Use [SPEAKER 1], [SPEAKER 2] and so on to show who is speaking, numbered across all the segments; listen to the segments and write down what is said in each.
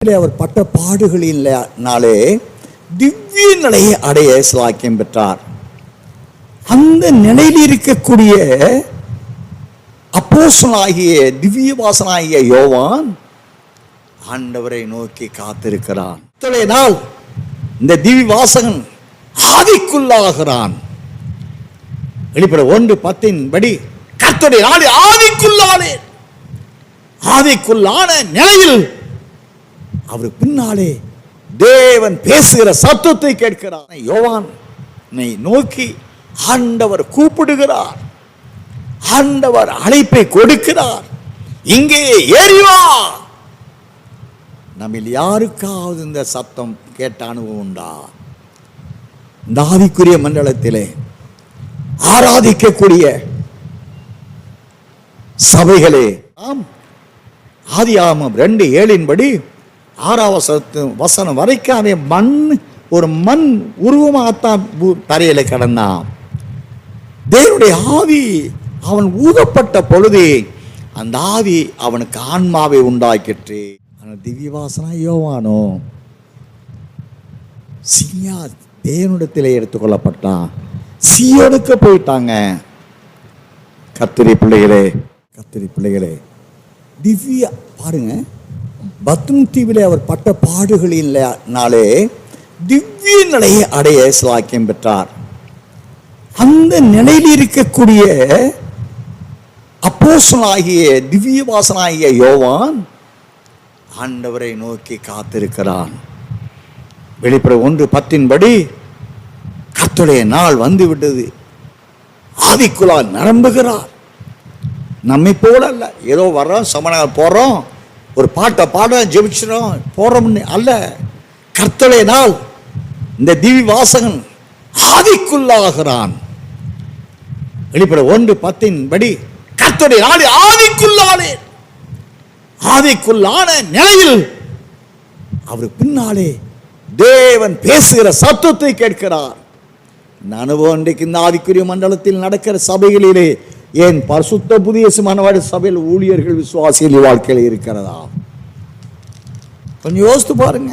[SPEAKER 1] அவர் பட்ட பாடுகளினாலே திவ்ய நிலையை அடைய சிலாக்கியம் பெற்றார். அந்த நிலையில் இருக்கக்கூடிய அப்போசனாகிய திவ்ய வாசனாகிய யோவான் ஆண்டவரை நோக்கி காத்திருக்கிறான். இத்தனை நாள் இந்த திவ்ய வாசகன் ஆதிக்குள்ளாகிறான் வெளிப்பட ஒன்று பத்தின் படி கர்த்தருடைய நாடு ஆதிக்குள்ளானே ஆதிக்குள்ளான நிலையில் அவர் பின்னாலே தேவன் பேசுகிற சத்தத்தை கேட்கிறார். யோவான் நோக்கி ஆண்டவர் கூப்பிடுகிறார். ஆண்டவர் அழைப்பை கொடுக்கிறார். இங்கே ஏறிவா நம்மில் யாருக்காவது இந்த சத்தம் கேட்ட அனுபவம் உண்டா? இந்த ஆவிக்குரிய மண்டலத்திலே ஆராதிக்கக்கூடிய சபைகளே ஆம் ஆதி ஆமம் ரெண்டு ஏழின்படி ஆறாவது வசனம் வரைக்கும் அவன் மண் ஒரு மண் உருவமாகத்தான் தரையில கிடந்தான். தேவனுடைய ஆவி அவன் ஊதப்பட்ட பொழுது அந்த ஆவி அவனுக்கு ஆன்மாவை உண்டாக்கிற்று. ஆனால் திவ்யவாசனா யோவானோ சியா தேவனிடத்திலே எடுத்துக்கொள்ளப்பட்டான் சியோனுக்கு போயிட்டாங்க. கத்திரி பிள்ளைகளே கத்திரி பிள்ளைகளே திவ்யா பாருங்க. பத்ம் தீவிலே அவர் பட்ட பாடுகளினாலே திவ்ய நிலையை அடைய சிலாக்கியம் பெற்றார். அந்த நிலையில் இருக்கக்கூடிய அப்போஸ்தலனாகிய திவ்யவாசனாகிய யோவான் ஆண்டவரை நோக்கி காத்திருக்கிறான். வெளிப்புற ஒன்று பத்தின்படி கத்துடைய நாள் வந்து விட்டது ஆவிக்குள்ளால் நிரம்புகிறார். நம்மை போல அல்ல ஏதோ வர்றோம் சமணம் போகிறோம் ஒரு பாட்டை பாட ஜெபிச்சிடும் போகிறோம்னு அல்ல. கர்த்தருடைய நாள் இந்த திவி வாசகன் ஆதிக்குள்ளாகிறான் வெளிப்பட ஒன்று பத்தின் படி கர்த்தடைய நாடு ஆதிக்குள்ளானே ஆதிக்குள்ளான நிலையில் அவர் பின்னாலே தேவன் பேசுகிற சத்தத்தை கேட்கிறார். இந்த அனுபவம் இன்றைக்கு இந்த ஆதிக்குரிய மண்டலத்தில் நடக்கிற சபைகளிலே ஏன் பரிசுத்த புதிய மனவாடு சபையில் ஊழியர்கள் விசுவாசிகள் வாழ்க்கையில் இருக்கிறதா? கொஞ்சம் யோசித்து பாருங்க.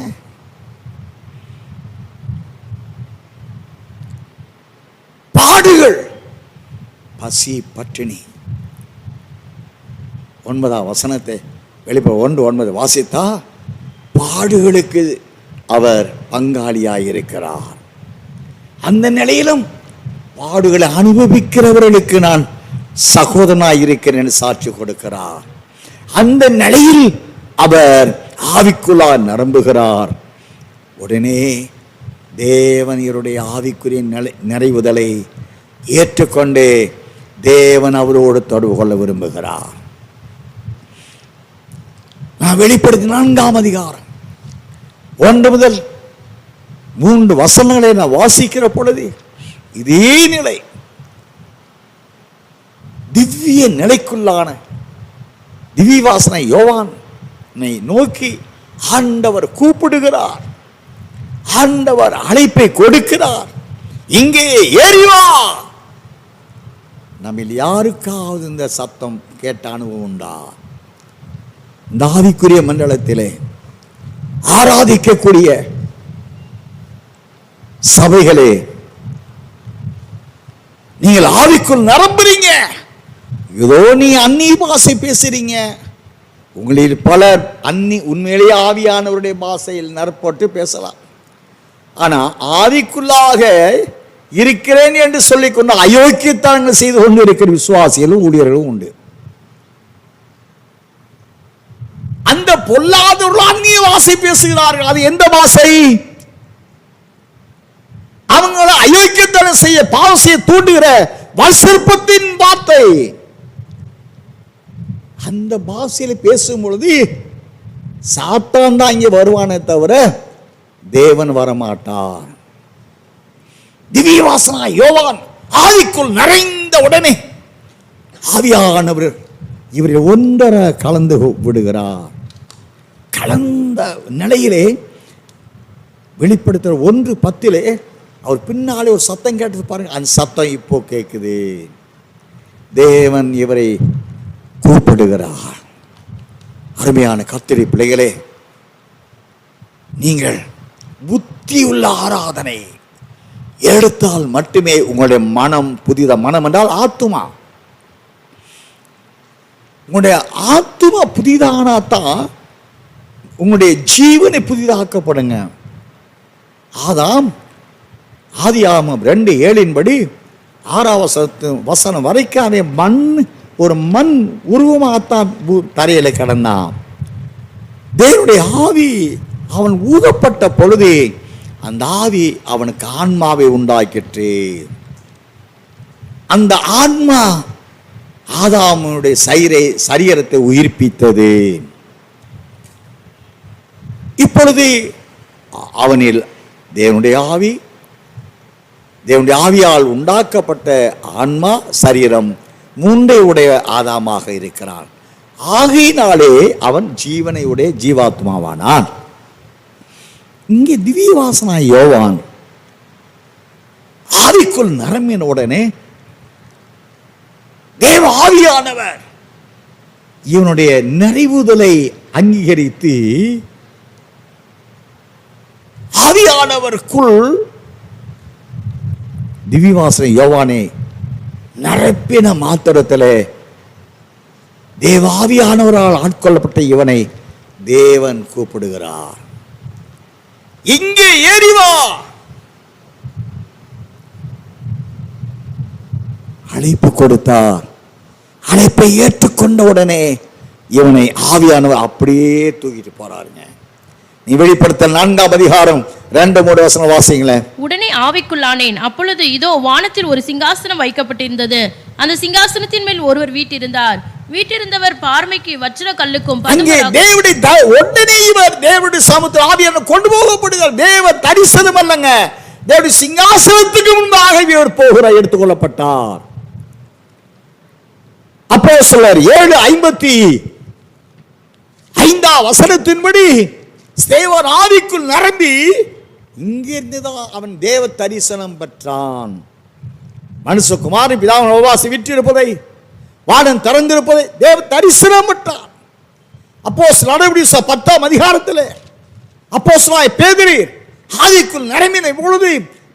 [SPEAKER 1] பாடுகள் பசி பட்டினி. ஒன்பதாம் வசனத்தை வெளிப்பட ஒன்று ஒன்பது வாசித்தா பாடுகளுக்கு அவர் பங்காளியாயிருக்கிறார். அந்த நிலையிலும் பாடுகளை அனுபவிக்கிறவர்களுக்கு நான் சகோதரனாய் இருக்கிறேன் என்று சாட்சி கொடுக்கிறார். அந்த நிலையில் அவர் ஆவிக்குள்ளா நரம்புகிறார். உடனே தேவன் இவருடைய ஆவிக்குரிய நிலை நிறைவுதலை ஏற்றுக்கொண்டு தேவன் அவரோடு தொடர்பு கொள்ள விரும்புகிறார். நான் வெளிப்படுத்தி நான்காம் அதிகாரம். ஒன்று முதல் மூன்று வசனங்களை நான் வாசிக்கிற பொழுது இதே நிலை திவ்ய நிலைக்குள்ளான திவிவாசனை வாசனை யோவான் நோக்கி ஆண்டவர் கூப்பிடுகிறார். ஆண்டவர் அழைப்பை கொடுக்கிறார். இங்கே ஏறிவா நம்மில் யாருக்காவது இந்த சத்தம் கேட்ட அனுபவம் உண்டா? இந்த ஆவிக்குரிய மண்டலத்திலே ஆராதிக்கக்கூடிய சபைகளே நீங்கள் ஆவிக்குள் நிரம்புறீங்க. ஏதோ நீ அந்நிய பாசை பேசுறீங்க. உங்களில் பலர் அந்நி உண்மையிலேயே ஆவியானவருடைய பாசையில் நற்பட்டு பேசலாம். ஆனா ஆவிக்குள்ளாக இருக்கிறேன் என்று சொல்லிக்கொண்டு அயோக்கியத்தனங்கள் செய்து கொண்டு இருக்கிற விசுவாசிகளும் ஊழியர்களும் உண்டு. அந்த பொல்லாதவர்கள் அந்நிய வாசை பேசுகிறார்கள். அது எந்த பாசை அவங்கள அயோக்கியத்தனம் செய்ய பாவம் செய்ய தூண்டுகிற வசிற்பத்தின் வார்த்தை. இந்த பாஷையில பேசும் பொழுது சாத்தான் தான் இங்கே வருவானே தவிர தேவன் வரமாட்டார். திவ்ய வாசனா யோவான் ஆவிக்குள் நிறைந்த உடனே ஆவியானவர் இவரை ஒன்றரை கலந்து விடுகிறார். கலந்த நிலையிலே வெளிப்படுத்துகிற ஒன்று பத்திலே அவர் பின்னாலே ஒரு சத்தம் கேட்டது பாருங்க. அந்த சத்தம் இப்போ கேட்குது தேவன் இவரை கூப்பிடுகிறார் அருமையான கத்திரி பிள்ளைகளே நீங்கள் புத்தியுள்ள ஆராதனை. எடுத்தால் மட்டுமே உங்களுடைய மனம் புதித? மனம் என்றால் ஆத்துமா? உங்களுடைய ஆத்துமா புதிதானா தான் உங்களுடைய ஜீவனை புதிதாக்கப்படுங்க. ஆதாம் ஆதி ஆமாம் ரெண்டு ஏழின்படி ஆறாம் வசனம் வரைக்கும் மண் ஒரு மண் உருவமாகத்தான் தரையில் தரையில தேவனுடைய ஆவி அவன் ஊதப்பட்ட பொழுது அந்த ஆவி அவனுக்கு ஆன்மாவை உண்டாக்கிற்று. அந்த ஆன்மா ஆதாமனுடைய சைரை சரீரத்தை உயிர்ப்பித்தது. இப்பொழுது அவனில் தேவனுடைய ஆவி தேவனுடைய ஆவியால் உண்டாக்கப்பட்ட ஆன்மா சரீரம் மூன்றை உடைய ஆதாமாக இருக்கிறான். ஆகையினாலே அவன் ஜீவனை உடைய ஜீவாத்மாவானான். இங்கே திவ்யவாசனாய் யோவான் ஆவிக்குள் நிரம்பின உடனே தேவ ஆவியானவர் இவனுடைய நிறைவுதலை அங்கீகரித்து ஆவியானவருக்குள் திவ்யவாசனை யோவானே நிரப்பின மாத்திரத்தில் தேவாவியானவரால் ஆட்கொள்ளப்பட்ட இவனை தேவன் கூப்பிடுகிறார். இங்கே ஏறிவா அழைப்பு கொடுத்தார். அழைப்பை ஏற்றுக்கொண்ட உடனே இவனை ஆவியானவர் அப்படியே தூக்கிட்டு போறாருங்க. நீ வெளிப்படுத்த நான்காம் அதிகாரம் ரெண்டு மூணு வசனம் வாசிங்களேன்
[SPEAKER 2] உடனே ஆவிக்குள்ளானேன். அப்பொழுது இதோ வானத்தில் ஒரு சிங்காசனம் வைக்கப்பட்டிருந்தது. அந்த சிங்காசனத்தின் மேல் ஒருவர் வீட்டிருந்தார். வீட்டிருந்தவர் பார்மைக்கு வச்சிர கல்லுக்கும்
[SPEAKER 1] அங்கே. தேவடி உடனே இவர் தேவடி சமுத்திர ஆவியான கொண்டு போகப்படுகிறார். தேவ தரிசனம் அல்லங்க. தேவடி சிங்காசனத்துக்கு முன்பாக இவர் போகிறார் எடுத்துக்கொள்ளப்பட்டார். அப்போ சிலர் ஏழு ஐம்பத்தி ஐந்தாம் வசனத்தின்படி தேவன் ஆவிக்குள் நிரம்பி இங்கிருந்து தான் அவன் தேவ தரிசனம் பெற்றான். மனுஷகுமாரன் பிதாவின் உபவாசி விற்றிருப்பதை வானம் திறந்திருப்பதை தேவ தரிசனம் பெற்றான். அப்போ நடவடி பத்தாம் அதிகாரத்தில் அப்போ பேதிரீர் ஆதிக்குள் நிரம்பின பொழுது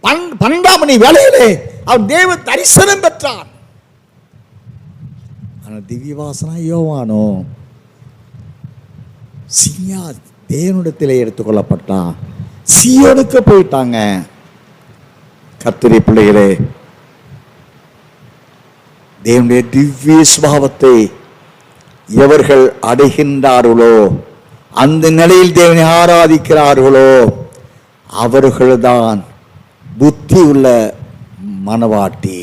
[SPEAKER 1] பன் பன்னெண்டாம் மணி வேளையிலே அவன் தேவ தரிசனம் பெற்றான். ஆனால் திவ்யவாசனா யோவானோ சியா தேவனிடத்திலே எடுத்துக்கொள்ளப்பட்டான் சியோனுக்கு போயிட்டாங்க. கத்திரி பிள்ளைகளே தேவனுடைய திவ்ய சுபாவத்தை எவர்கள் அடைகின்றார்களோ அந்த நிலையில் தேவனை ஆராதிக்கிறார்களோ அவர்கள்தான் புத்தி உள்ள மனவாட்டி.